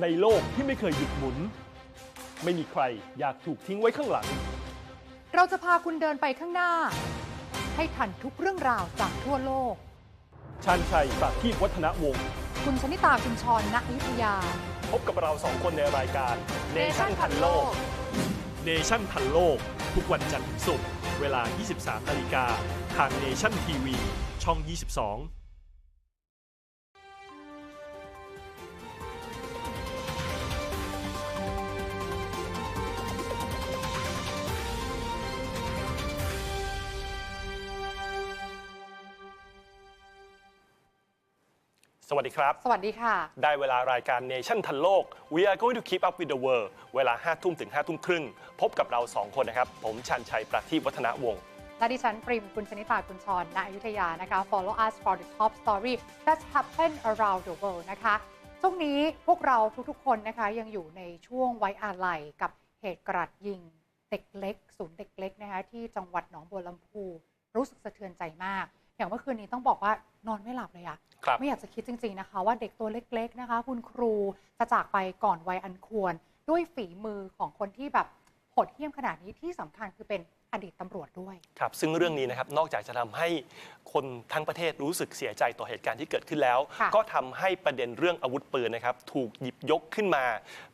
ในโลกที่ไม่เคยหยุดหมุน ไม่มีใครอยากถูกทิ้งไว้ข้างหลัง เราจะพาคุณเดินไปข้างหน้า ให้ทันทุกเรื่องราวจากทั่วโลก ชันชัยประทีปวัฒนวงศ์คุณชนิตาคุณชรณอยุธยา พบกับเราสองคนในรายการ Nation ทันโลก Nation ทันโลก ทุกวันจันทร์ถึงศุกร์เวลา 23นาฬิกาทาง Nation TV ช่อง 22 สวัสดีครับ สวัสดีค่ะ ได้เวลารายการ Nation ทันโลก We are going to keep up with the world เวลา5ทุ่มถึง5ทุ่มครึ่ง พบกับเรา 2 คนนะครับ ผมชันชัยประทีปวัฒนวงศ์และดิฉันปริมคุณชนิตาคุณชรณอยุธยานะคะ Follow us for the top story that happen around the world นะคะช่วงนี้พวกเราทุกๆ คนนะคะยังอยู่ในช่วงไว้อาลัยกับเหตุกราดยิงเด็กเล็กศูนย์เด็กเล็กนะคะที่จังหวัดหนองบัวลำพู รู้สึกสะเทือนใจมาก อย่างเมื่อคืนนี้ต้องบอกว่านอนไม่หลับเลยอะครับ ไม่อยากจะคิดจริง ๆนะคะ ว่าเด็กตัวเล็ก ๆนะคะ คุณครูจะจากไปก่อนวัยอันควร ด้วยฝีมือของคนที่แบบโหดเหี้ยมขนาดนี้ที่สำคัญคือเป็น อดีตตำรวจด้วย ครับ ซึ่งเรื่องนี้นะครับ นอกจากจะทำให้คนทั้งประเทศรู้สึกเสียใจต่อเหตุการณ์ที่เกิดขึ้นแล้วค่ะก็ทำให้ประเด็นเรื่องอาวุธปืนนะครับ ถูกหยิบยกขึ้นมา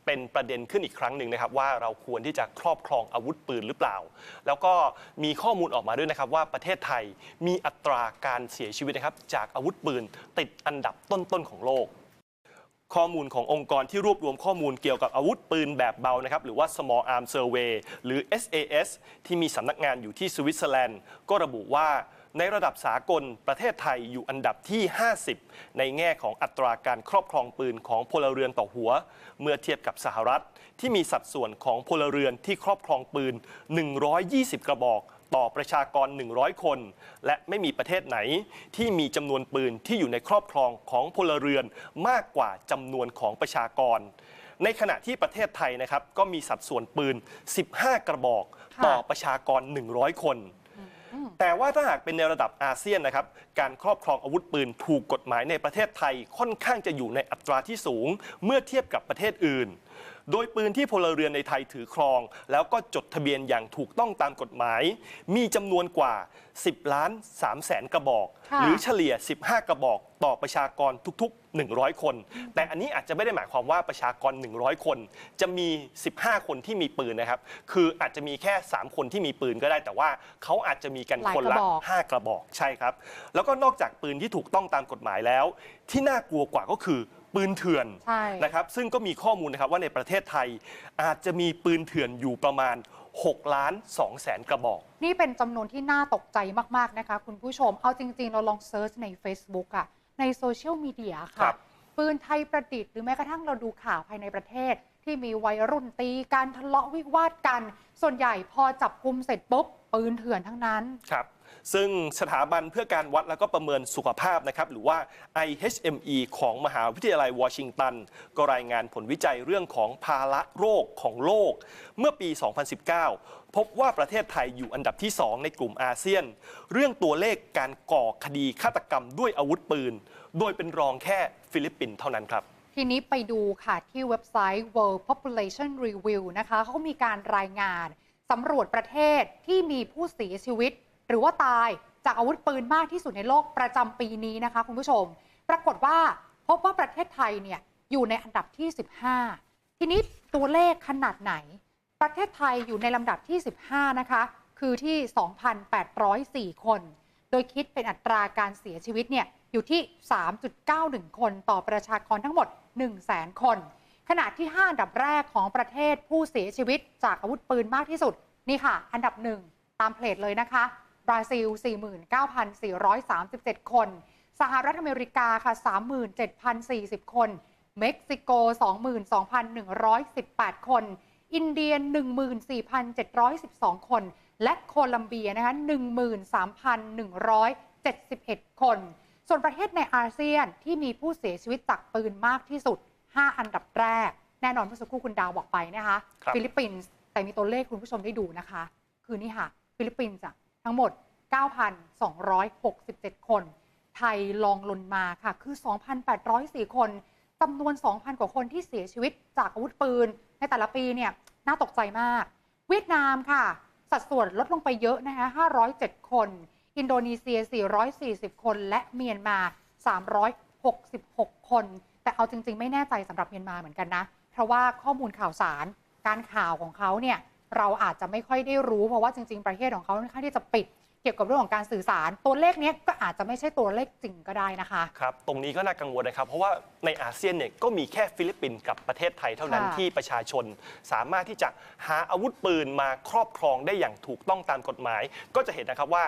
เป็นประเด็นขึ้นอีกครั้งหนึ่งนะครับ ว่าเราควรที่จะครอบครองอาวุธปืนหรือเปล่า แล้วก็มีข้อมูลออกมาด้วยนะครับ ว่าประเทศไทยมีอัตราการเสียชีวิตนะครับจากอาวุธปืนติดอันดับต้นๆของโลก ข้อมูลขององค์กรที่รวบรวมข้อมูลเกี่ยวกับอาวุธปืนแบบเบานะครับหรือว่า Small Arm Survey หรือ SAS ที่มีสำนักงานอยู่ที่สวิตเซอร์แลนด์ ก็ระบุว่าในระดับสากลประเทศไทยอยู่อันดับที่ 50 ในแง่ของอัตราการครอบครองปืนของพลเรือนต่อหัว เมื่อเทียบกับสหรัฐ ที่มีสัดส่วนของพลเรือนที่ครอบครองปืน 120 กระบอก ต่อประชากร 100 คน และไม่มีประเทศไหนที่มีจำนวนปืนที่อยู่ในครอบครองของพลเรือนมากกว่าจำนวนของประชากร ในขณะที่ประเทศไทยนะครับก็มีสัดส่วนปืน 15 กระบอกค่ะต่อประชากร 100 คน แต่ว่าถ้าหากเป็นในระดับอาเซียนนะครับ การครอบครองอาวุธปืนถูกกฎหมายในประเทศไทยค่อนข้างจะอยู่ในอัตราที่สูง เมื่อเทียบกับประเทศอื่น โดยปืนที่พลเรือนในไทยถือครอง แล้วก็จดทะเบียนอย่างถูกต้องตามกฎหมาย มีจำนวนกว่า 10 ล้าน3แสนกระบอกค่ะหรือเฉลี่ย 15 กระบอกต่อประชากรทุก ๆ 100 คน แต่อันนี้อาจจะไม่ได้หมายความว่าประชากร 100 คน จะมี 15 คนที่มีปืนนะครับ คืออาจจะมีแค่ 3 คนที่มีปืนก็ได้ แต่ว่าเขาอาจจะมีกันหลายคนกระละบอก5กระบอก ใช่ครับ แล้วก็นอกจากปืนที่ถูกต้องตามกฎหมายแล้ว ที่น่ากลัวกว่าก็คือ ปืนเถื่อนใช่ นะครับซึ่งก็มีข้อมูลนะครับว่าในประเทศไทยอาจจะมีปืนเถื่อนอยู่ประมาณ6ล้าน2แสนกระบอก นี่เป็นจำนวนที่น่าตกใจมาก ๆ นะคะ คุณผู้ชม เอาจริง ๆ เราลองเซิร์ชใน Facebook อะในโซเชียลมีเดียครัค่ะ บ ปืนไทยประดิษฐ์หรือแม้กระทั่งเราดูข่าวภายในประเทศ ที่มีวัยรุ่นตีการทะเลาะวิวาทกัน ส่วนใหญ่พอจับกุมเสร็จปุ๊บ ปืนเถื่อนทั้งนั้น ครับ ซึ่งสถาบันเพื่อการวัดแล้วก็ประเมินสุขภาพนะครับหรือว่า IHME ของมหาวิทยาลัยวอชิงตัน ก็รายงานผลวิจัยเรื่องของภาระโรคของโลก เมื่อปี 2019 พบว่าประเทศไทยอยู่อันดับที่ 2 ในกลุ่มอาเซียน เรื่องตัวเลขการก่อคดีฆาตกรรมด้วยอาวุธปืน โดยเป็นรองแค่ฟิลิปปินส์เท่านั้นครับทีนี้ไปดูค่ะที่เว็บไซต์ World Population Review นะคะเขามีการรายงานสำรวจประเทศที่มีผู้เสียชีวิต หรือว่าตายจากอาวุธปืนมากที่สุดในโลกประจำปีนี้นะคะคุณผู้ชม ปรากฏว่าพบว่าประเทศไทยเนี่ยอยู่ในอันดับที่ 15 ทีนี้ตัวเลขขนาดไหน ประเทศไทยอยู่ในลำดับที่ 15 นะคะ คือที่ 2,804 คน โดยคิดเป็นอัตราการเสียชีวิตเนี่ยอยู่ที่ 3.91 คนต่อประชากรทั้งหมด 100,000 คน ขณะที่ 5 อันดับแรกของประเทศผู้เสียชีวิตจากอาวุธปืนมากที่สุด นี่ค่ะ อันดับหนึ่งตามเพลทเลยนะคะ บราซิล 49,437 คน สหรัฐอเมริกาค่ะ 37,040 คน เม็กซิโก 22,118 คน อินเดีย 14,712 คน และโคลัมเบียนะคะ13,171 คน ส่วนประเทศในอาเซียนที่มีผู้เสียชีวิตจากปืนมากที่สุด 5 อันดับแรก แน่นอนเมื่อสักครู่คุณดาวบอกไปนะคะครับฟิลิปปินส์แต่มีตัวเลขคุณผู้ชมได้ดูนะคะ คือนี่ค่ะ ฟิลิปปินส์อะ ทั้งหมด 9,267 คน ไทยลองลงมาค่ะ คือ 2,804 คนจำนวน 2,000 กว่าคนที่เสียชีวิตจากอาวุธปืน ในแต่ละปีเนี่ยน่าตกใจมาก เวียดนามค่ะ สัดส่วนลดลงไปเยอะนะคะ 507 คน อินโดนีเซีย 440 คน และเมียนมา 366 คน แต่เอาจริง ๆ ไม่แน่ใจสำหรับเมียนมาเหมือนกันนะ เพราะว่าข้อมูลข่าวสาร การข่าวของเขาเนี่ย เราอาจจะไม่ค่อยได้รู้เพราะว่าจริง ๆ ประเทศของเขาค่อนข้างที่จะปิด เกี่ยวกับเรื่องของการสื่อสาร ตัวเลขเนี้ยก็อาจจะไม่ใช่ตัวเลขจริงก็ได้นะคะ ครับ ตรงนี้ก็น่ากังวลนะครับ เพราะว่าในอาเซียนเนี่ยก็มีแค่ฟิลิปปินส์กับประเทศไทยเท่านั้นค่ะ ที่ประชาชน สามารถที่จะหาอาวุธปืนมาครอบครองได้อย่างถูกต้องตามกฎหมาย ก็จะเห็นนะครับว่า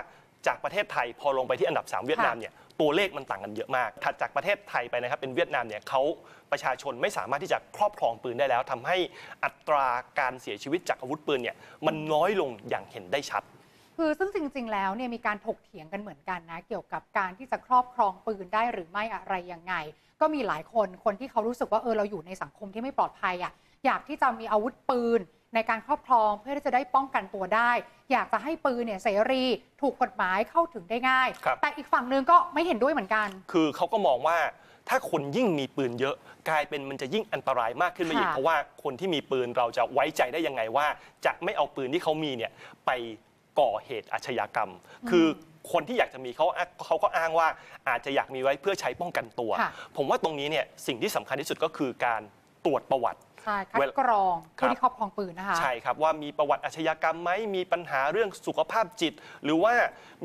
จากประเทศไทยพอลงไปที่อันดับ 3 เวียดนามเนี่ย ตัวเลขมันต่างกันเยอะมาก ถัดจากประเทศไทยไปนะครับเป็นเวียดนามเนี่ยเขาประชาชนไม่สามารถที่จะครอบครองปืนได้แล้วทำให้อัตราการเสียชีวิตจากอาวุธปืนเนี่ยมันน้อยลงอย่างเห็นได้ชัดคือซึ่งจริง ๆ แล้วเนี่ยมีการถกเถียงกันเหมือนกันนะ เกี่ยวกับการที่จะครอบครองปืนได้หรือไม่อะไรยังไง ก็มีหลายคนคนที่เขารู้สึกว่าเออเราอยู่ในสังคมที่ไม่ปลอดภัยอะอยากที่จะมีอาวุธปืน ในการครอบครองเพื่อที่จะได้ป้องกันตัวได้ อยากจะให้ปืนเนี่ยเสรีถูกกฎหมายเข้าถึงได้ง่าย ครับ แต่อีกฝั่งหนึ่งก็ไม่เห็นด้วยเหมือนกัน คือเขาก็มองว่าถ้าคนยิ่งมีปืนเยอะ กลายเป็นมันจะยิ่งอันตรายมากขึ้นไปอีกค่ะ เพราะว่าคนที่มีปืนเราจะไว้ใจได้ยังไงว่า จะไม่เอาปืนที่เขามีเนี่ยไปก่อเหตุอาชญากรรม คือคนที่อยากจะมีเขาอ้างเขาก็อ้างว่าอาจจะอยากมีไว้เพื่อใช้ป้องกันตัว ค่ะ ผมว่าตรงนี้เนี่ยสิ่งที่สำคัญที่สุดก็คือการตรวจประวัติ ใช่คัดเวลกรองครัผู้บที่ครอบครองปืนนะคะ ใช่ครับว่ามีประวัติอาชญากรรมไหมมีปัญหาเรื่องสุขภาพจิต หรือว่า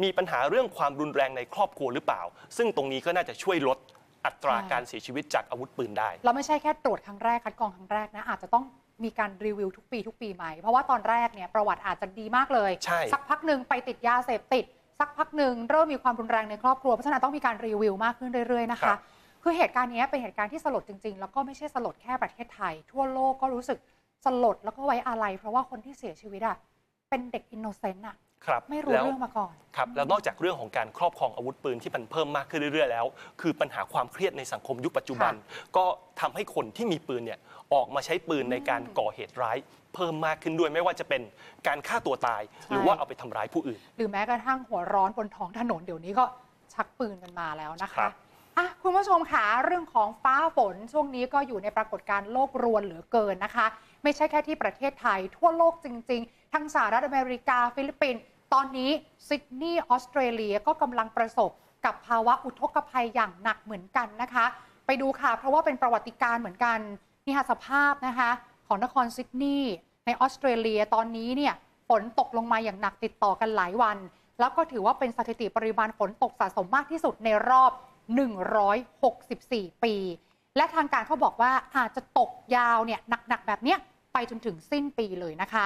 มีปัญหาเรื่องความรุนแรงในครอบครัวหรือเปล่า ซึ่งตรงนี้ก็น่าจะช่วยลดอัตราใช่การเสียชีวิตจากอาวุธปืนได้ เราไม่ใช่แค่ตรวจครั้งแรกคัดกรองครั้งแรกนะอาจจะต้องมีการรีวิวทุกปีทุกปีไหม เพราะว่าตอนแรกเนี่ยประวัติอาจจะดีมากเลยใช่สักพักหนึ่งไปติดยาเสพติด สักพักหนึ่งเริ่มมีความรุนแรงในครอบครัว เพราะฉะนั้นต้องมีการรีวิวมากขึ้นเรื่อยๆนะครัคะบ คือเหตุการณ์นี้เป็นเหตุการณ์ที่สลดจริง ๆ แล้วก็ไม่ใช่สลดแค่ประเทศไทย ทั่วโลกก็รู้สึกสลดแล้วก็ไว้อาลัยเพราะว่าคนที่เสียชีวิตอะเป็นเด็กอินโนเซนต์อะครับไม่รู้แล้วเรื่องมาก่อนครับแล้วนอกจากเรื่องของการครอบครองอาวุธปืนที่มันเพิ่มมากขึ้นเรื่อยๆแล้ว คือปัญหาความเครียดในสังคมยุคปัจจุบัน ก็ทำให้คนที่มีปืนเนี่ยออกมาใช้ปืนในการก่อเหตุร้ายเพิ่มมากขึ้นด้วยไม่ว่าจะเป็นการฆ่าตัวตาย หรือว่าเอาไปทำร้ายผู้อื่น หรือแม้กระทั่งหัวร้อนบนท้องถนนเดี๋ยวนี้ก็ชักปืนกันมาแล้วนะครัคะบ อะคุณผู้ชมค่ะเรื่องของฟ้าฝนช่วงนี้ก็อยู่ในปรากฏการณ์โลกรวนเหลือเกินนะคะ ไม่ใช่แค่ที่ประเทศไทย ทั่วโลกจริง ๆ ทั้งสหรัฐอเมริกา ฟิลิปปินส์ตอนนี้ซิดนีย์ออสเตรเลียก็กำลังประสบกับภาวะอุทกภัยอย่างหนักเหมือนกันนะคะ ไปดูค่ะ เพราะว่าเป็นประวัติการเหมือนกันนี่ค่ะสภาพนะคะ ของนครซิดนีย์ในออสเตรเลียตอนนี้เนี่ยฝนตกลงมาอย่างหนักติดต่อกันหลายวัน แล้วก็ถือว่าเป็นสถิติปริมาณฝนตกสะสมมากที่สุดในรอบ 164 ปี และทางการเขาบอกว่าอาจจะตกยาวเนี่ยหนัก ๆ แบบเนี้ยไปจนถึงสิ้นปีเลยนะคะ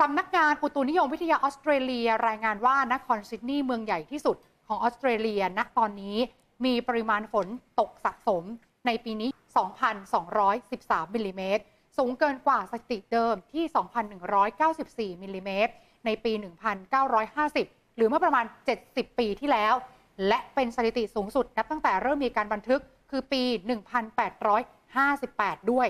สำนักงานอุตุนิยมวิทยาออสเตรเลียรายงานว่านครซิดนีย์เมืองใหญ่ที่สุดของออสเตรเลียณตอนนี้มีปริมาณฝนตกสะสมในปีนี้ 2,213 มิลลิเมตร สูงเกินกว่าสถิติเดิมที่ 2,194 มิลลิเมตร ในปี 1950 หรือเมื่อประมาณ 70 ปีที่แล้ว และเป็นสถิติสูงสุดนับตั้งแต่เริ่มมีการบันทึกคือปี 1858 ด้วย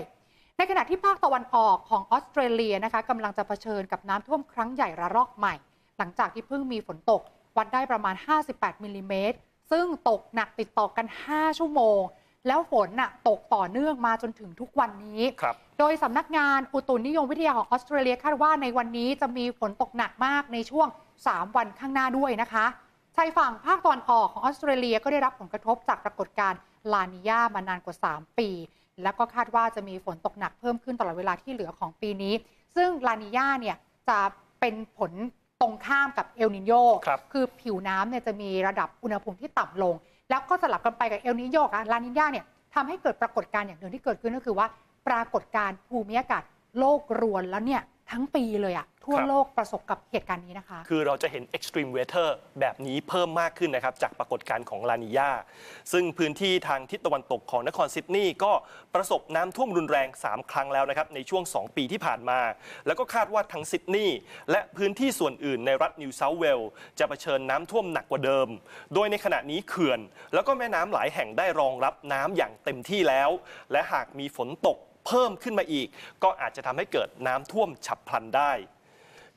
ในขณะที่ภาคตะวันออกของออสเตรเลียนะคะกำลังจะเผชิญกับน้ำท่วมครั้งใหญ่ระลอกใหม่ หลังจากที่เพิ่งมีฝนตก วัดได้ประมาณ 58มิลลิเมตรซึ่งตกหนักติดต่อกัน 5 ชั่วโมง แล้วฝนน่ะตกต่อเนื่องมาจนถึงทุกวันนี้ครับโดยสำนักงานอุตุนิยมวิทยาของออสเตรเลียคาดว่าในวันนี้จะมีฝนตกหนักมากในช่วง 3 วันข้างหน้าด้วยนะคะ ชายฝั่งภาคตะวันออกของออสเตรเลียก็ได้รับผลกระทบจากปรากฏการณ์ลานิยามานานกว่า 3 ปี แล้วก็คาดว่าจะมีฝนตกหนักเพิ่มขึ้นตลอดเวลาที่เหลือของปีนี้ ซึ่งลานิยาเนี่ยจะเป็นผลตรงข้ามกับเอลนิโยครับคือผิวน้ำเนี่ยจะมีระดับอุณหภูมิที่ต่ำลง แล้วก็สลับกันไปกับเอลนิโยกับลานิญาเนี่ยทำให้เกิดปรากฏการณ์อย่างหนึ่งที่เกิดขึ้นก็คือว่า ปรากฏการณ์ภูมิอากาศโลกรวนแล้วเนี่ยทั้งปีเลยอะ ทั่วครับโลกประสบกับเหตุการณ์นี้นะคะ คือเราจะเห็น extreme weather แบบนี้เพิ่มมากขึ้นนะครับ จากปรากฏการณ์ของลานิยาซึ่งพื้นที่ทางทิศตะวันตกของนครซิดนีย์ก็ประสบน้ำท่วมรุนแรง 3 ครั้งแล้วนะครับ ในช่วง 2 ปีที่ผ่านมา แล้วก็คาดว่าทั้งซิดนีย์และพื้นที่ส่วนอื่นในรัฐนิวเซาท์เวลส์จะเผชิญน้ำท่วมหนักกว่าเดิม โดยในขณะนี้เขื่อน แล้วก็แม่น้ำหลายแห่งได้รองรับน้ำอย่างเต็มที่แล้ว และหากมีฝนตกเพิ่มขึ้นมาอีก ก็อาจจะทำให้เกิดน้ำท่วมฉับพลันได้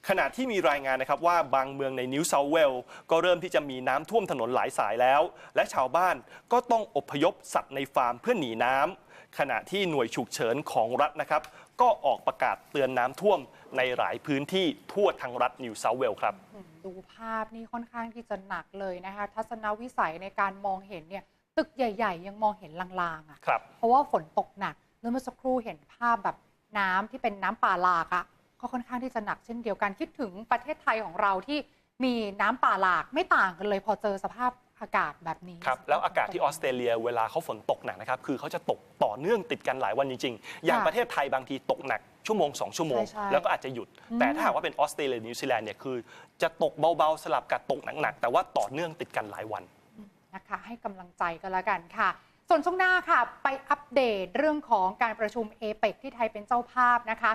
ขณะที่มีรายงานนะครับว่าบางเมืองในนิวเซาเวลก็เริ่มที่จะมีน้ำท่วมถนนหลายสายแล้ว และชาวบ้านก็ต้องอพยพสัตว์ในฟาร์มเพื่อหนีน้ำขณะที่หน่วยฉุกเฉินของรัฐนะครับ ก็ออกประกาศเตือนน้ำท่วมในหลายพื้นที่ทั่วทั้งรัฐนิวเซาเวลครับอืมดูภาพนี่ค่อนข้างที่จะหนักเลยนะคะทัศนวิสัยในการมองเห็นเนี่ยตึกใหญ่ ๆ ยังมองเห็นลางๆอะ่ะครับเพราะว่าฝนตกหนักแล้วเมื่อสักครู่เห็นภาพแบบน้ำที่เป็นน้ำป่าหลากอะ่ะ ก็ค่อนข้างที่จะหนักเช่นเดียวกันคิดถึงประเทศไทยของเราที่มีน้ำป่าหลากไม่ต่างกันเลย พอเจอสภาพอากาศแบบนี้ครับแล้วอากาศที่ออสเตรเลียเวลาเขาฝนตกหนักนะครับคือเขาจะตกต่อเนื่องติดกันหลายวันจริงๆ อย่างประเทศไทยบางทีตกหนักชั่วโมง 2 ชั่วโมงใช่ใช่แล้วก็อาจจะหยุดอืมแต่ถ้าหากว่าเป็นออสเตรเลียนิวซีแลนด์เนี่ยคือจะตกเบา ๆ สลับกับตกหนักๆแต่ว่าต่อเนื่องติดกันหลายวันนะคะให้กำลังใจกันละกันค่ะ ส่วนช่วงหน้าค่ะ ไปอัปเดตเรื่องของการประชุมเอเปกที่ไทยเป็นเจ้าภาพนะคะ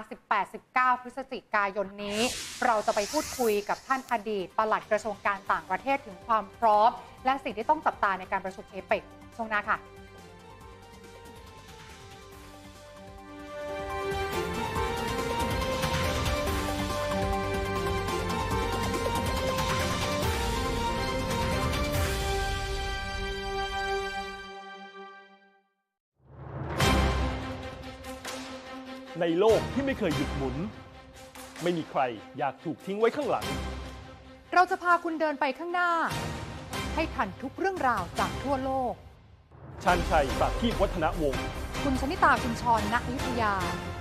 18-19 พฤศจิกายนนี้ เราจะไปพูดคุยกับท่านอดีตปลัดกระทรวงการต่างประเทศถึงความพร้อม และสิ่งที่ต้องจับตาในการประชุมเอเปกช่วงหน้าค่ะ ในโลกที่ไม่เคยหยุดหมุน ไม่มีใครอยากถูกทิ้งไว้ข้างหลัง เราจะพาคุณเดินไปข้างหน้า ให้ทันทุกเรื่องราวจากทั่วโลกชันชัยปราทีปวัฒนวงศ์คุณชนิตาคุณชรณอยุธยา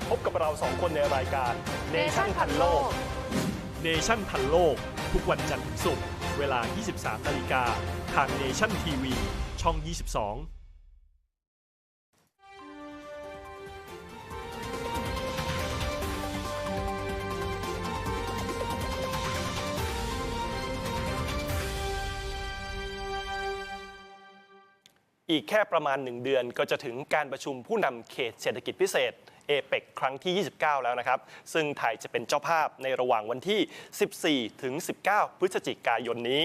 พบกับเราสองคนในรายการ Nation ทันโลกเนชั่นทันโลก ทุกวันจันทร์ถึงศุกร์เวลา 23นาฬิกาทางเนชั่นทีวีช่อง 22 อีกแค่ประมาณ 1 เดือนก็จะถึงการประชุมผู้นำเขตเศรษฐกิจพิเศษเอเปกครั้งที่ 29 แล้วนะครับ ซึ่งไทยจะเป็นเจ้าภาพในระหว่างวันที่ 14 ถึง 19 พฤศจิกายนนี้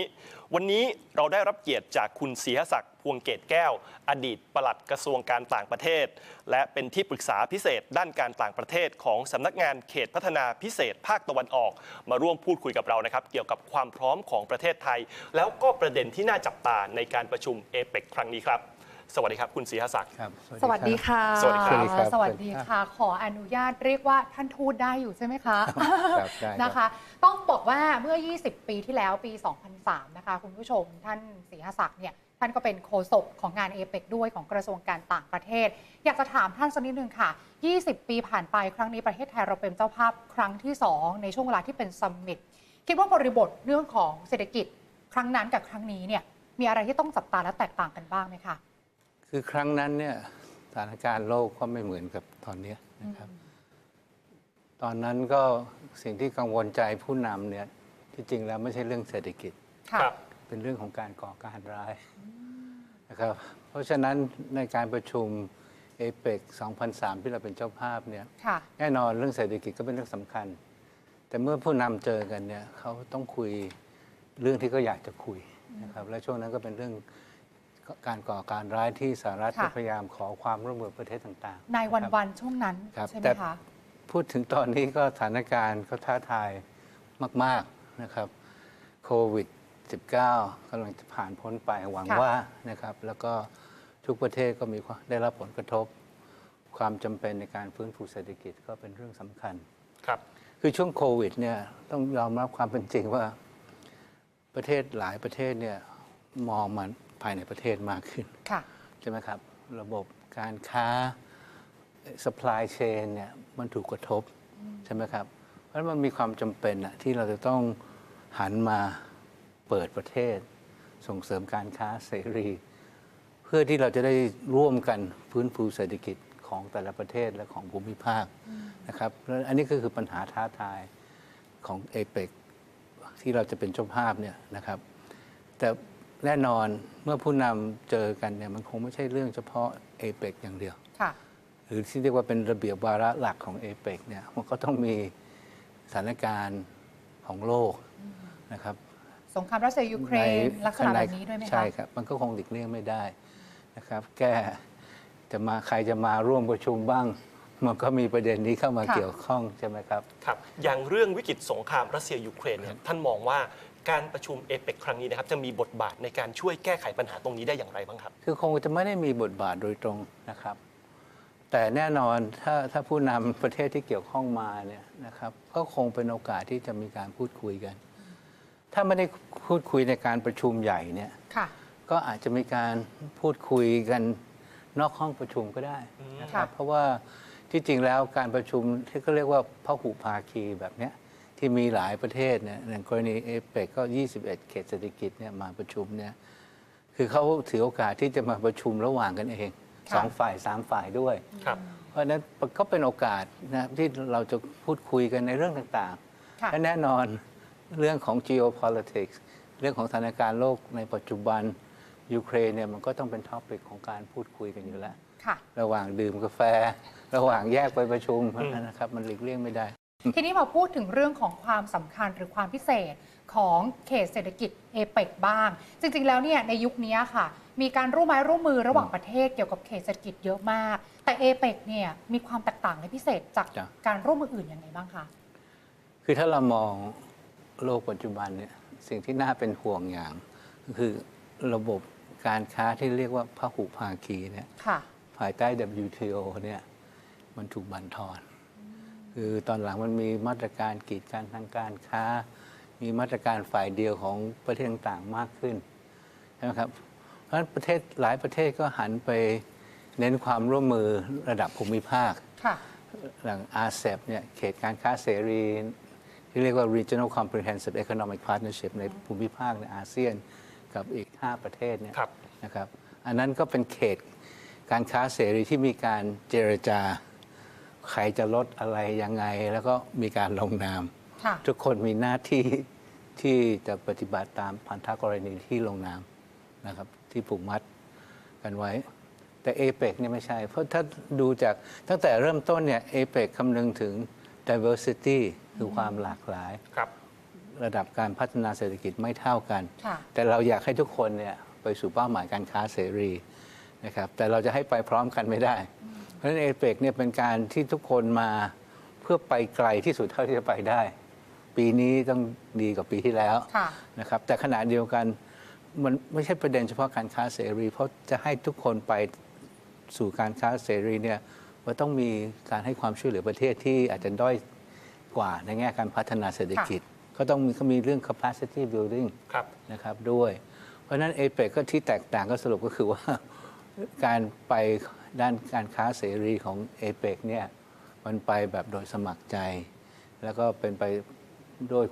วันนี้เราได้รับเกียรติจากคุณศรีหศักดิ์พวงเกตแก้ว อดีตปลัดกระทรวงการต่างประเทศ และเป็นที่ปรึกษาพิเศษด้านการต่างประเทศของสำนักงานเขตพัฒนาพิเศษภาคตะวันออก มาร่วมพูดคุยกับเรานะครับ เกี่ยวกับความพร้อมของประเทศไทย แล้วก็ประเด็นที่น่าจับตาในการประชุมเอเปกครั้งนี้ครับ สวัสดีครับ คุณศรีหศักดิ์ ครับ สวัสดีค่ะ สวัสดีครับ สวัสดีค่ะ ขออนุญาตเรียกว่าท่านทูตได้อยู่ใช่ไหมคะครับได้ครับนะคะ ต้องบอกว่าเมื่อ 20 ปีที่แล้วปี 2003 นะคะ คุณผู้ชม ท่านศรีหศักดิ์เนี่ยท่านก็เป็นโฆษกของงานเอเปกด้วยของกระทรวงการต่างประเทศ อยากจะถามท่านสักนิดนึงค่ะ 20 ปีผ่านไปครั้งนี้ประเทศไทยเราเป็นเจ้าภาพครั้งที่ 2 ในช่วงเวลาที่เป็นซัมมิตคิดว่าบริบทเรื่องของเศรษฐกิจครั้งนั้นกับครั้งนี้เนี่ยมีอะไรที่ต้องจับตาและแตกต่างกันบ้างไหมคะ คือครั้งนั้นเนี่ยสถานการณ์โลกก็ไม่เหมือนกับตอนเนี้ยนะครับ ตอนนั้นก็สิ่งที่กังวลใจผู้นำเนี่ยที่จริงแล้วไม่ใช่เรื่องเศรษฐกิจค่ะเป็นเรื่องของการก่อการร้ายนะครับ เพราะฉะนั้นในการประชุมเอเปก2003 ที่เราเป็นเจ้าภาพเนี่ยค่ะแน่นอนเรื่องเศรษฐกิจก็เป็นเรื่องสำคัญ แต่เมื่อผู้นำเจอกันเนี่ยเขาต้องคุยเรื่องที่เขาอยากจะคุยนะครับ และช่วงนั้นก็เป็นเรื่อง การก่อการร้ายที่สหรัฐค่ะ ก็พยายามขอความร่วมมือประเทศต่างๆในวันครับ วันๆช่วงนั้นครับใช่ไหมแต่ คะ พูดถึงตอนนี้ก็สถานการณ์ก็ท้าทายมาก ๆ นะครับ โควิด -19 กำลังจะผ่านพ้นไปหวังค่ะ ว่านะครับ แล้วก็ทุกประเทศก็มีความได้รับผลกระทบ ความจำเป็นในการฟื้นฟูเศรษฐกิจก็เป็นเรื่องสำคัญ ครับ คือช่วงโควิดเนี่ยต้องยอมรับความเป็นจริงว่า ประเทศหลายประเทศเนี่ยมองมัน ภายในประเทศมากขึ้นค่ะใช่ไหมครับ ระบบการค้า supply chain เนี่ยมันถูกกระทบ ใช่ไหมครับ เพราะฉะนั้นมันมีความจำเป็นอะที่เราจะต้องหันมาเปิดประเทศ ส่งเสริมการค้าเสรี เพื่อที่เราจะได้ร่วมกันฟื้นฟูเศรษฐกิจของแต่ละประเทศและของภูมิภาคนะครับแล้วอันนี้ก็คือปัญหาท้าทายของเอเปกที่เราจะเป็นเจ้าภาพเนี่ยนะครับ แต่ แน่นอนเมื่อผู้นำเจอกันเนี่ยมันคงไม่ใช่เรื่องเฉพาะเอเปกอย่างเดียว ค่ะ หรือที่เรียกว่าเป็นระเบียบวาระหลักของเอเปกเนี่ยมันก็ต้องมีสถานการณ์ของโลกนะครับสงครามรัสเซียยูเครนลักษณะแบบนี้ด้วยไหมคะใช่ครับ มันก็คงหลีกเลี่ยงไม่ได้นะครับ แก้จะมาใครจะมาร่วมประชุมบ้าง มันก็มีประเด็นนี้เข้ามาค่ะเกี่ยวข้องใช่ไหมครับ ครับ อย่างเรื่องวิกฤตสงครามรัสเซียยูเครนเนี่ยท่านมองว่า การประชุมเอเปกครั้งนี้นะครับจะมีบทบาทในการช่วยแก้ไขปัญหาตรงนี้ได้อย่างไรบ้างครับ คือคงจะไม่ได้มีบทบาทโดยตรงนะครับ แต่แน่นอนถ้าถ้าผู้นำประเทศที่เกี่ยวข้องมาเนี่ยนะครับก็คงเป็นโอกาสที่จะมีการพูดคุยกัน ถ้าไม่ได้พูดคุยในการประชุมใหญ่เนี่ยค่ะก็อาจจะมีการพูดคุยกันนอกห้องประชุมก็ได้นะครับค่ะเพราะว่าที่จริงแล้วการประชุมที่เขาเรียกว่าพหุภาคีแบบเนี้ย ที่มีหลายประเทศเนี่ยอย่างกรณีเอเปกก็ 21 เขตเศรษฐกิจเนี่ยมาประชุมเนี่ยคือเขาถือโอกาสที่จะมาประชุมระหว่างกันเองค่ะสองฝ่ายสามฝ่ายด้วย ครับ เพราะฉะนั้นก็เป็นโอกาสนะที่เราจะพูดคุยกันในเรื่องต่างค่ะๆและแน่นอนเรื่องของ geopolitics เรื่องของสถานการณ์โลกในปัจจุบันยูเครนเนี่ยมันก็ต้องเป็นท็อปิกของการพูดคุยกันอยู่แล้ว ค่ะ ระหว่างดื่มกาแฟ ระหว่างแยกไปประชุมอืมนะครับ มันหลีกเลี่ยงไม่ได้ ทีนี้มาพูดถึงเรื่องของความสำคัญหรือความพิเศษของเขตเศรษฐกิจเอเปกบ้าง จริง ๆ แล้วเนี่ยในยุคนี้ค่ะ มีการร่วมไม้ร่วมมือระหว่างประเทศเกี่ยวกับเขตเศรษฐกิจเยอะมาก แต่เอเปกเนี่ยมีความแตกต่างและพิเศษจากจ้ะการร่วมมืออื่นยังไงบ้างคะคือถ้าเรามองโลกปัจจุบันเนี่ยสิ่งที่น่าเป็นห่วงอย่างก็คือระบบการค้าที่เรียกว่าพหุภาคีเนี่ยค่ะภายใต้ WTO เนี่ยมันถูกบั่นทอน คือตอนหลังมันมีมาตรการกีดกันทางการค้า มีมาตรการฝ่ายเดียวของประเทศต่างๆมากขึ้นใช่ไหมครับ เพราะฉะนั้นประเทศหลายประเทศก็หันไปเน้นความร่วมมือระดับภูมิภาคค่ะอย่างอาเซบเนี่ยเขตการค้าเสรี ที่เรียกว่า Regional Comprehensive Economic Partnership ในภูมิภาคในอาเซียนกับอีก 5 ประเทศเนี่ยครับนะครับ อันนั้นก็เป็นเขตการค้าเสรีที่มีการเจรจา ใครจะลดอะไรยังไง แล้วก็มีการลงนาม ค่ะทุกคนมีหน้าที่ที่จะปฏิบัติตามพันธกรณีที่ลงนามนะครับ ที่ผูกมัดกันไว้ แต่เอเปกเนี่ยไม่ใช่ เพราะถ้าดูจากตั้งแต่เริ่มต้นเนี่ยเอเปกคำนึงถึง diversity คือความหลากหลาย ครับ ระดับการพัฒนาเศรษฐกิจไม่เท่ากัน ค่ะ แต่เราอยากให้ทุกคนเนี่ยไปสู่เป้าหมายการค้าเสรีนะครับ แต่เราจะให้ไปพร้อมกันไม่ได้เพ ราะฉะนั้นเอเปกเนี่ยเป็นการที่ทุกคนมาเพื่อไปไกลที่สุดเท่าที่จะไปได้ ปีนี้ต้องดีกว่าปีที่แล้วค่ะนะครับ แต่ขณะเดียวกันมันไม่ใช่ประเด็นเฉพาะการค้าเสรี เพราะจะให้ทุกคนไปสู่การค้าเสรีเนี่ยมันต้องมีการให้ความช่วยเหลือประเทศที่อาจจะด้อยกว่าในแง่การพัฒนาเศรษฐกิจ ก็ต้องมีเขามีเรื่อง capacity building ครับนะครับด้วย เพราะฉะนั้นเอเปกก็ที่แตกต่างก็สรุปก็คือว่าการไป ด้านการค้าเสรีของเอเปกเนี่ยมันไปแบบโดยสมัครใจ แล้วก็เป็นไปด้วย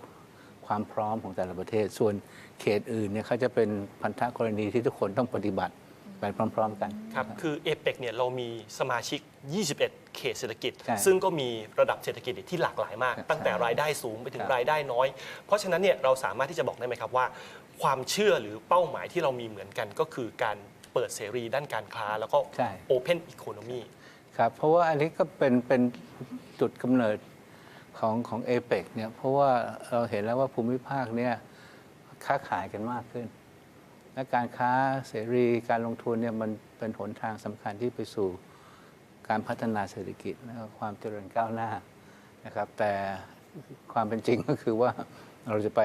ความพร้อมของแต่ละประเทศ ส่วนเขตอื่นเนี่ยเขาจะเป็นพันธกรณีที่ทุกคนต้องปฏิบัติไปพร้อม ๆ กัน ครับ คือเอเปกเนี่ยเรามีสมาชิก 21 เขตเศรษฐกิจใช่ซึ่งก็มีระดับเศรษฐกิจที่หลากหลายมากใช่ตั้งแต่รายได้สูงไปถึงครับรายได้น้อย เพราะฉะนั้นเนี่ยเราสามารถที่จะบอกได้ไหมครับว่า ความเชื่อหรือเป้าหมายที่เรามีเหมือนกันก็คือการ เปิดเสรีด้านการค้า แล้วก็ใช่ Open Economy ครับ เพราะว่าอันนี้ก็เป็นเป็นจุดกำเนิดของของเอเปกเนี่ยเพราะว่าเราเห็นแล้วว่าภูมิภาคเนี่ยค้าขายกันมากขึ้น และการค้าเสรีการลงทุนเนี่ยมันเป็นหนทางสำคัญที่ไปสู่การพัฒนาเศรษฐกิจและความเจริญก้าวหน้านะครับ แต่ความเป็นจริงก็คือว่าเราจะไป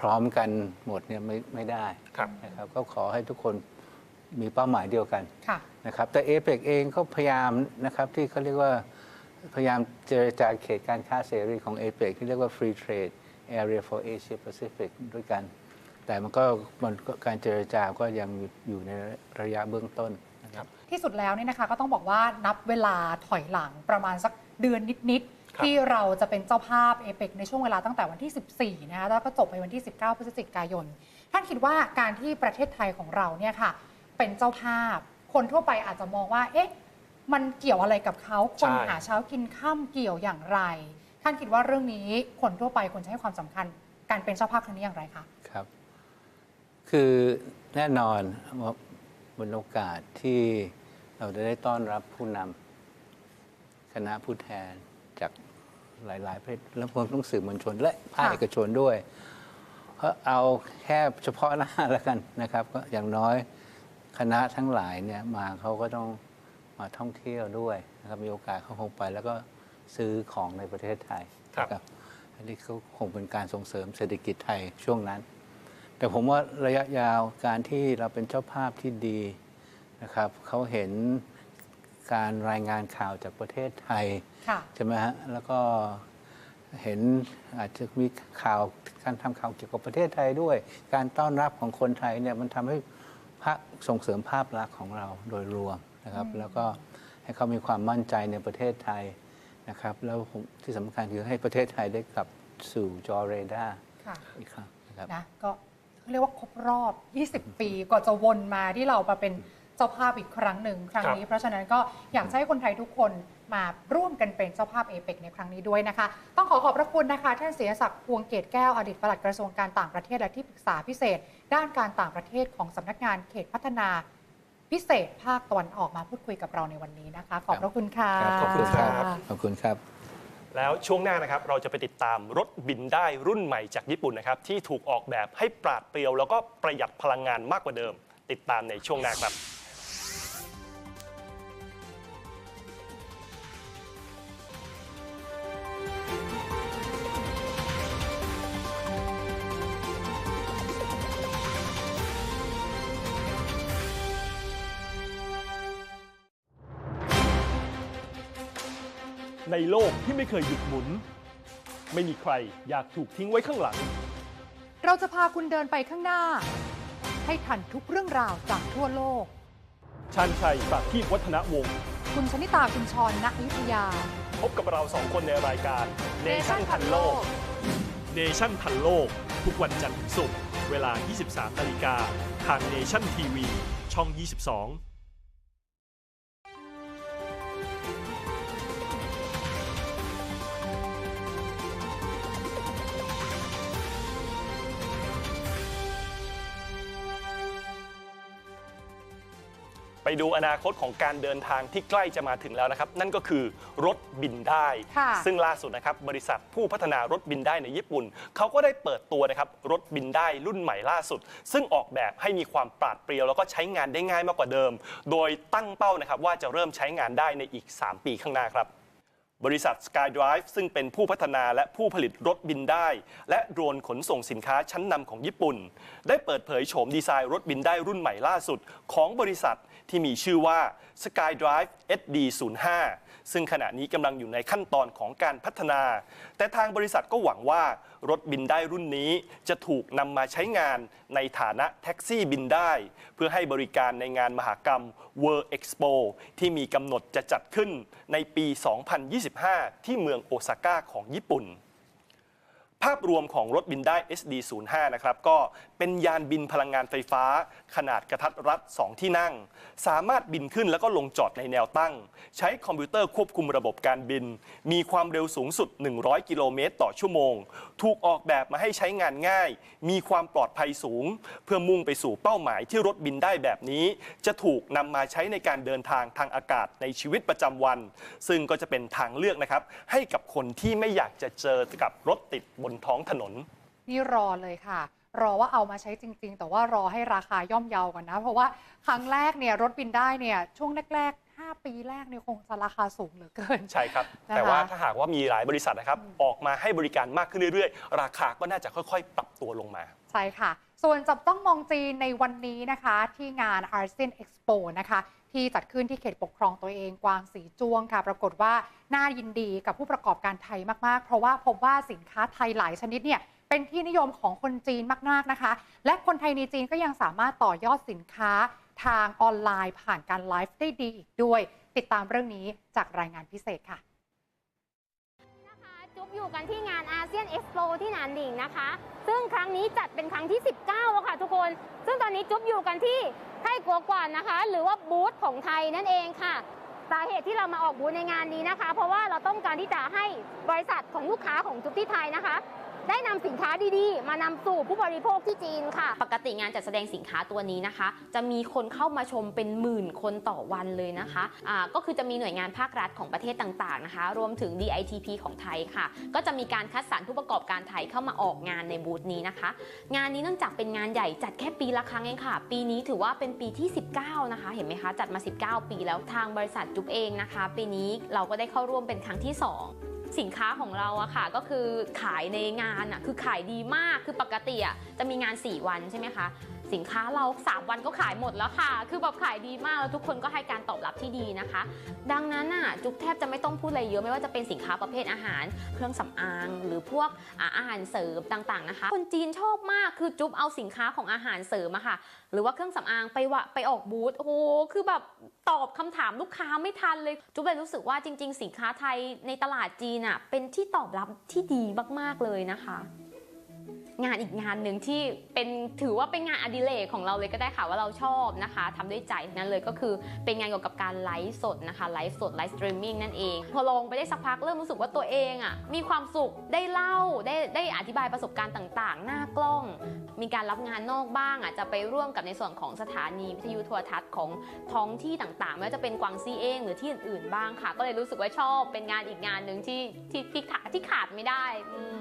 พร้อมกันหมดเนี่ยไม่ไม่ได้ครับ นะครับก็ขอให้ทุกคน มีเป้าหมายเดียวกันค่ะนะครับแต่เอเปกเองก็พยายามนะครับที่เขาเรียกว่าพยายามเจรจาเขตการค้าเสรีของเอเปกที่เรียกว่า Free Trade Area for Asia Pacific ด้วยกัน แต่มันก็มันก็การเจรจาก็ยังอยู่ในระยะเบื้องต้นนะครับที่สุดแล้วเนี่ยนะคะก็ต้องบอกว่านับเวลาถอยหลังประมาณสักเดือนนิดครับๆที่เราจะเป็นเจ้าภาพเอเปกในช่วงเวลาตั้งแต่วันที่ 14 นะคะแล้วก็จบไปวันที่ 19 พฤศจิกายน ท่านคิดว่าการที่ประเทศไทยของเราเนี่ยค่ะ เป็นเจ้าภาพ คนทั่วไปอาจจะมองว่า เอ๊ะ มันเกี่ยวอะไรกับเขาคนใช่หาเช้ากินข้ามเกี่ยวอย่างไร ท่านคิดว่าเรื่องนี้คนทั่วไปควรจะให้ความสำคัญ การเป็นเจ้าภาพครั้งนี้อย่างไรคะครับ คือแน่นอนว่าบนโอกาสที่เราจะได้ต้อนรับผู้นำคณะผู้แทนจากหลาย ๆ ประเทศแล้วรวมทั้งสื่อมวลชน และภาคค่ะเอกชนด้วยเพราะเอาแค่เฉพาะหน้าแล้วกันนะครับ ก็อย่างน้อย คณะทั้งหลายเนี่ยมาเขาก็ต้องมาท่องเที่ยวด้วยนะครับมีโอกาสเขาคงไป แล้วก็ซื้อของในประเทศไทยครับ นะอันนี้เขาคงเป็นการส่งเสริมเศรษฐกิจไทยช่วงนั้น แต่ผมว่าระยะยาวการที่เราเป็นเจ้าภาพที่ดีนะครับเขาเห็นการรายงานข่าวจากประเทศไทย ค่ะ ใช่ไหมฮะ แล้วก็เห็นอาจจะมีข่าวการทำข่าวเกี่ยวกับประเทศไทยด้วย การต้อนรับของคนไทยเนี่ยมันทำให้ ภาพส่งเสริมภาพลักษณ์ของเราโดยรวมนะครับ แล้วก็ให้เขามีความมั่นใจในประเทศไทยนะครับ แล้วผมที่สำคัญคือให้ประเทศไทยได้กลับสู่จอเรดาร์ค่ะอีกครั้งนะครับ นะก็เขาเรียกว่าครบรอบ 20 ปีกว่าจะวนมาที่เรามาเป็นเจ้าภาพอีกครั้งหนึ่งครั้งนี้ เพราะฉะนั้นก็อยากจะให้คนไทยทุกคน มาร่วมกันเป็นเจ้าภาพเอเปกในครั้งนี้ด้วยนะคะ ต้องขอขอบพระคุณนะคะท่านเสียศักดิ์พวงเกตแก้วอดีตปลัดกระทรวงการต่างประเทศและที่ปรึกษาพิเศษ ด้านการต่างประเทศของสำนักงานเขตพัฒนาพิเศษภาคตะวันออกมาพูดคุยกับเราในวันนี้นะคะ ขอบพระคุณค่ะครับขอบคุณครับขอบคุณครับ แล้วช่วงหน้านะครับเราจะไปติดตามรถบินได้รุ่นใหม่จากญี่ปุ่นนะครับที่ถูกออกแบบให้ปราดเปรียว แล้วก็ประหยัดพลังงานมากกว่าเดิม ติดตามในช่วงหน้าครับ โลกที่ไม่เคยหยุดหมุน ไม่มีใครอยากถูกทิ้งไว้ข้างหลัง เราจะพาคุณเดินไปข้างหน้า ให้ทันทุกเรื่องราวจากทั่วโลกชันชัยปราบทีพวัฒนวงศ์คุณชนิตาคุณชรณอยุธยา พบกับเราสองคนในรายการ Nation ทันโลก Nation ทันโลก ทุกวันจันทร์ถึงศุกร์เวลา 23นาฬิกาทาง Nation TV ช่อง 22 ดูอนาคตของการเดินทางที่ใกล้จะมาถึงแล้วนะครับ นั่นก็คือรถบินได้ ค่ะซึ่งล่าสุดนะครับบริษัทผู้พัฒนารถบินได้ในญี่ปุ่น เขาก็ได้เปิดตัวนะครับรถบินได้รุ่นใหม่ล่าสุด ซึ่งออกแบบให้มีความปราดเปรียว แล้วก็ใช้งานได้ง่ายมากกว่าเดิม โดยตั้งเป้านะครับว่าจะเริ่มใช้งานได้ในอีก 3 ปีข้างหน้าครับ บริษัท SkyDrive ซึ่งเป็นผู้พัฒนาและผู้ผลิตรถบินได้ และโดรนขนส่งสินค้าชั้นนำของญี่ปุ่น ได้เปิดเผยโฉมดีไซน์รถบินได้รุ่นใหม่ล่าสุด ของบริษัท ที่มีชื่อว่า SkyDrive SD05 ซึ่งขณะนี้กำลังอยู่ในขั้นตอนของการพัฒนา แต่ทางบริษัทก็หวังว่ารถบินได้รุ่นนี้จะถูกนำมาใช้งานในฐานะแท็กซี่บินได้ เพื่อให้บริการในงานมหากรรม World Expo ที่มีกำหนดจะจัดขึ้นในปี 2025 ที่เมืองโอซาก้าของญี่ปุ่น ภาพรวมของรถบินได้ SD05 นะครับก็เป็นยานบินพลังงานไฟฟ้า ขนาดกระทัดรัด 2 ที่นั่ง สามารถบินขึ้นแล้วก็ลงจอดในแนวตั้ง ใช้คอมพิวเตอร์ควบคุมระบบการบิน มีความเร็วสูงสุด 100 กิโลเมตรต่อชั่วโมง ถูกออกแบบมาให้ใช้งานง่าย มีความปลอดภัยสูง เพื่อมุ่งไปสู่เป้าหมายที่รถบินได้แบบนี้ จะถูกนำมาใช้ในการเดินทางทางอากาศในชีวิตประจำวัน ซึ่งก็จะเป็นทางเลือกนะครับให้กับคนที่ไม่อยากจะเจอกับรถติดบนท้องถนน นี่รอเลยค่ะ รอว่าเอามาใช้จริง ๆ แต่ว่ารอให้ราคาย่อมเยาก่อนนะ เพราะว่าครั้งแรกเนี่ยรถบินได้เนี่ยช่วงแรก ๆ 5 ปีแรกเนี่ยคงจะราคาสูงเหลือเกิน ใช่ครับ นะคะแต่ว่าถ้าหากว่ามีหลายบริษัทนะครับ ออกมาให้บริการมากขึ้นเรื่อยๆ ราคาก็น่าจะค่อยๆ ปรับตัวลงมา ใช่ค่ะ ส่วนจับต้องมองจีนในวันนี้นะคะ ที่งาน ASEAN Expo นะคะ ที่จัดขึ้นที่เขตปกครองตัวเองกวางสีจ้วงค่ะ ปรากฏว่าน่ายินดีกับผู้ประกอบการไทยมาก ๆ เพราะว่าพบว่าสินค้าไทยหลายชนิดเนี่ยเป็นที่นิยมของคนจีนมากๆนะคะ และคนไทยในจีนก็ยังสามารถต่อยอดสินค้าทางออนไลน์ผ่านการไลฟ์ได้ดีอีกด้วย ติดตามเรื่องนี้จากรายงานพิเศษค่ะ อยู่กันที่งานอาเซียนเอ็กซ์โปที่นานหนิงนะคะ ซึ่งครั้งนี้จัดเป็นครั้งที่ 19 แล้วค่ะทุกคน ซึ่งตอนนี้จุ๊บอยู่กันที่ไทยกัวกวานนะคะ หรือว่าบูธของไทยนั่นเองค่ะ สาเหตุที่เรามาออกบูธในงานนี้นะคะ เพราะว่าเราต้องการที่จะให้บริษัทของลูกค้าของจุ๊บที่ไทยนะคะ ได้นำสินค้าดีๆ มานำสู่ผู้บริโภคที่จีนค่ะ ปกติงานจัดแสดงสินค้าตัวนี้นะคะ จะมีคนเข้ามาชมเป็นหมื่นคนต่อวันเลยนะคะอ่าก็คือจะมีหน่วยงานภาครัฐของประเทศต่างๆนะคะ รวมถึง DITP ของไทยค่ะ ก็จะมีการคัดสรรผู้ประกอบการไทยเข้ามาออกงานในบูธนี้นะคะ งานนี้เนื่องจากเป็นงานใหญ่จัดแค่ปีละครั้งเองค่ะ ปีนี้ถือว่าเป็นปีที่ 19 นะคะ เห็นไหมคะ จัดมา 19 ปีแล้วทางบริษัทจุ๊บเองนะคะ ปีนี้เราก็ได้เข้าร่วมเป็นครั้งที่ 2 สินค้าของเราอะค่ะ ก็คือขายในงานอะคือขายดีมากคือปกติอะจะมีงาน 4 วันใช่ไหมคะ สินค้าเรา 3 วันก็ขายหมดแล้วค่ะ คือแบบขายดีมากแล้วทุกคนก็ให้การตอบรับที่ดีนะคะ ดังนั้นน่ะจุ๊บแทบจะไม่ต้องพูดอะไรเยอะไม่ว่าจะเป็นสินค้าประเภทอาหาร เครื่องสำอาง หรือพวกอาหารเสริมต่างๆนะคะ คนจีนชอบมากคือจุ๊บเอาสินค้าของอาหารเสริมอะค่ะ หรือว่าเครื่องสำอางไปวะไปออกบูธโอ้โหคือแบบตอบคำถามลูกค้าไม่ทันเลย จุ๊บเลยรู้สึกว่าจริง ๆ สินค้าไทยในตลาดจีนอะเป็นที่ตอบรับที่ดีมากๆเลยนะคะ งานอีกงานหนึ่งที่เป็นถือว่าเป็นงานอดิเรกของเราเลยก็ได้ค่ะว่าเราชอบนะคะทำด้วยใจนั้นเลยก็คือเป็นงานเกี่ยวกับการไลฟ์สดนะคะไลฟ์สดไลฟ์สตรีมมิ่งนั่นเองพอลงไปได้สักพักเริ่มรู้สึกว่าตัวเองอะมีความสุขได้เล่าได้ได้อธิบายประสบการณ์ต่าง ๆ หน้ากล้อง มีการรับงานนอกบ้างอะจะไปร่วมกับในส่วนของสถานีวิทยุโทรทัศน์ของท้องที่ต่างๆไม่ว่าจะเป็นกวางซีเองหรือที่อื่นๆบ้างค่ะ ก็เลยรู้สึกว่าชอบเป็นงานอีกงานหนึ่งที่ที่ที่ขาที่ขาดไม่ได้อืม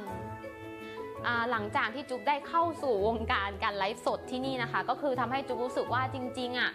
หลังจากที่จุ๊บได้เข้าสู่วงการการไลฟ์สดที่นี่นะคะ ก็คือทำให้จุ๊บรู้สึกว่าจริงๆอะ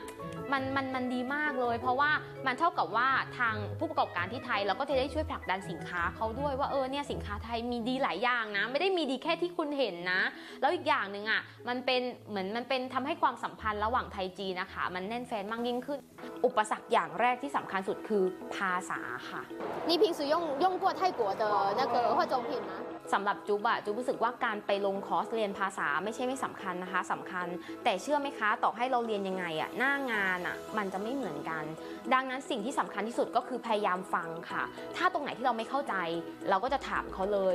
มันมันมันดีมากเลย เพราะว่ามันเท่ากับว่าทางผู้ประกอบการที่ไทยเราก็จะได้ช่วยผลักดันสินค้าเขาด้วยว่าเออเนี่ยสินค้าไทยมีดีหลายอย่างนะ ไม่ได้มีดีแค่ที่คุณเห็นนะ แล้วอีกอย่างหนึ่งอะมันเป็นเหมือนมันเป็นทำให้ความสัมพันธ์ระหว่างไทยจีนนะคะ มันแน่นแฟนมากยิ่งขึ้น อุปสรรคอย่างแรกที่สำคัญสุดคือภาษาค่ะนี่พิงซื้อยงยงกัวไทยกัวเดอนะเกอข้อจงผิดนะสำหรับจุ๊บอะจุ๊บรู้สึกว่าการไปลงคอร์สเรียนภาษาไม่ใช่ไม่สำคัญนะคะ สำคัญ แต่เชื่อไหมคะ ต่อให้เราเรียนยังไงอะหน้างานอะมันจะไม่เหมือนกัน ดังนั้นสิ่งที่สำคัญที่สุดก็คือพยายามฟังค่ะ ถ้าตรงไหนที่เราไม่เข้าใจ เราก็จะถามเขาเลย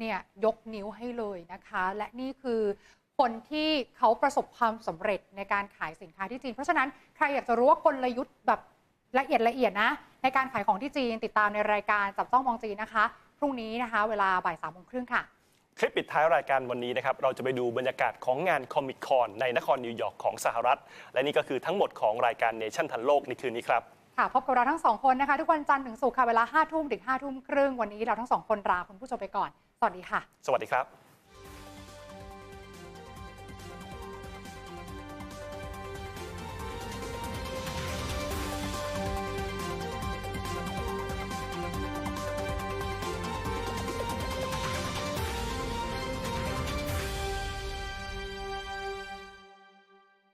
เนี่ยยกนิ้วให้เลยนะคะ และนี่คือคนที่เขาประสบความสำเร็จในการขายสินค้าที่จีน เพราะฉะนั้นใครอยากจะรู้ว่ากลยุทธ์แบบละเอียดละเอียดนะ ในการขายของที่จีนติดตามในรายการจับต้องมองจีนนะคะ พรุ่งนี้นะคะ เวลาบ่ายสามโมงครึ่งค่ะ คลิปปิดท้ายรายการวันนี้นะครับเราจะไปดูบรรยากาศของงานคอมิคอนในนครนิวยอร์กของสหรัฐ และนี่ก็คือทั้งหมดของรายการเนชั่นทันโลกในคืนนี้ครับค่ะพบกับเราทั้งสองคนนะคะ ทุกวันจันทร์ถึงศุกร์ค่ะเวลา5ทุ่มถึง5ทุ่มครึ่งวันนี้เราทั้งสองคนลาคุณผู้ชมไปก่อน สวัสดีค่ะ สวัสดีครับ